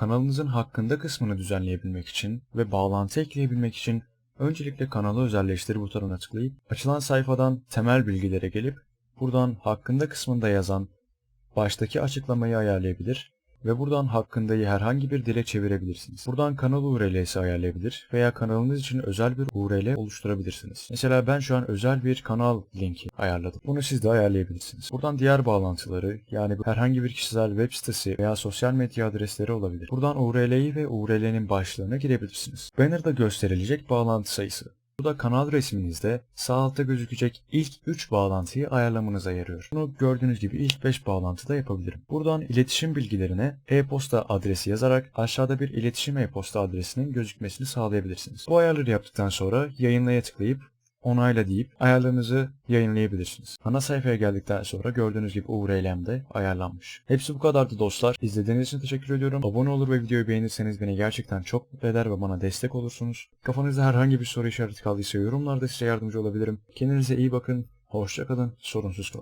Kanalınızın hakkında kısmını düzenleyebilmek için ve bağlantı ekleyebilmek için öncelikle kanalı özelleştir butonuna tıklayıp açılan sayfadan temel bilgilere gelip buradan hakkında kısmında yazan baştaki açıklamayı ayarlayabilir ve buradan hakkındayı herhangi bir dile çevirebilirsiniz. Buradan kanal URL'si ayarlayabilir veya kanalınız için özel bir URL oluşturabilirsiniz. Mesela ben şu an özel bir kanal linki ayarladım. Bunu siz de ayarlayabilirsiniz. Buradan diğer bağlantıları yani herhangi bir kişisel web sitesi veya sosyal medya adresleri olabilir. Buradan URL'yi ve URL'nin başlığına girebilirsiniz. Banner'da gösterilecek bağlantı sayısı. Bu da kanal resminizde sağ altta gözükecek ilk 3 bağlantıyı ayarlamanıza yarıyor. Bunu gördüğünüz gibi ilk 5 bağlantıda yapabilirim. Buradan iletişim bilgilerine e-posta adresi yazarak aşağıda bir iletişim e-posta adresinin gözükmesini sağlayabilirsiniz. Bu ayarları yaptıktan sonra yayınlaya tıklayıp onayla deyip ayarlarınızı yayınlayabilirsiniz. Ana sayfaya geldikten sonra gördüğünüz gibi URL'm de ayarlanmış. Hepsi bu kadardı dostlar. İzlediğiniz için teşekkür ediyorum. Abone olur ve videoyu beğenirseniz beni gerçekten çok mutlu eder ve bana destek olursunuz. Kafanızda herhangi bir soru işareti kaldıysa yorumlarda size yardımcı olabilirim. Kendinize iyi bakın. Hoşça kalın. Sorunsuz kalın.